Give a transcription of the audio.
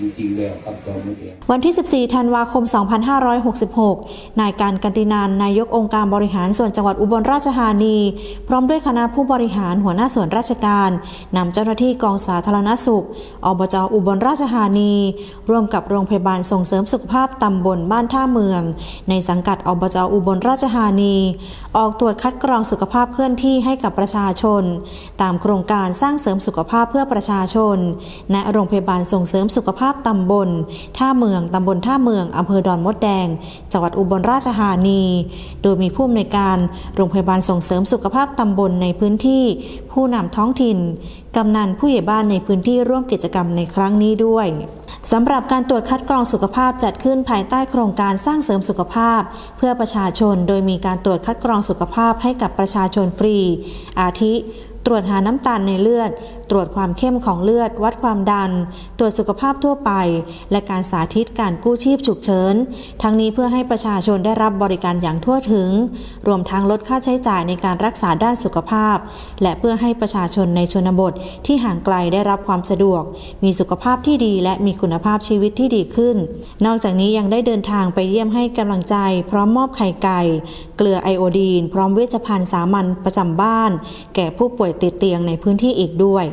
คือจริงแล้วครับดอกมะแดงวันที่ 14 ธันวาคม 2566 นายการกันตินานนายกองค์การบริหารส่วนจังหวัดอุบลราชธานี พร้อมด้วยคณะผู้บริหารหัวหน้าส่วนราชการนำเจ้าหน้าที่กองสาธารณสุข อบจอุบลราชธานี ร่วมกับโรงพยาบาลส่งเสริมสุขภาพตำบลบ้านท่าเมือง ในสังกัดอบจอุบลราชธานี ออกตรวจคัดกรองสุขภาพเคลื่อนที่ให้กับประชาชน ตามโครงการสร้างเสริมสุขภาพเพื่อประชาชน ณโรงพยาบาลส่งเสริมสุขภาพตำบล ท่าเมืองตำบลท่าเมืองอำเภอดอนมดแดง จังหวัดอุบลราชธานี โดยมีผู้อำนวยการโรงพยาบาลส่งเสริมสุขภาพตำบลในพื้นที่ ผู้นำท้องถิ่นกำนันผู้ใหญ่บ้านในพื้นที่ร่วมกิจกรรมในครั้งนี้ด้วยสำหรับการตรวจคัดกรองสุขภาพจัดขึ้นภายใต้โครงการสร้างเสริมสุขภาพ เพื่อประชาชนโดยมีการตรวจคัดกรองสุขภาพให้กับประชาชนฟรี อาทิ ตรวจหาน้ำตาลในเลือด ตรวจความเข้มของเลือด วัดความดัน ตรวจสุขภาพทั่วไป และการสาธิตการกู้ชีพฉุกเฉิน ทั้งนี้เพื่อให้ประชาชนได้รับบริการอย่างทั่วถึง รวมทั้งลดค่าใช้จ่ายในการรักษาด้านสุขภาพ และเพื่อให้ประชาชนในชนบทที่ห่างไกลได้รับความสะดวก มีสุขภาพที่ดีและมีคุณภาพชีวิตที่ดีขึ้น นอกจากนี้ยังได้เดินทางไปเยี่ยมให้กำลังใจ พร้อมมอบไข่ไก่ เกลือไอโอดีน พร้อมเวชภัณฑ์สามัญประจำบ้าน แก่ผู้ป่วยติดเตียงในพื้นที่อีกด้วย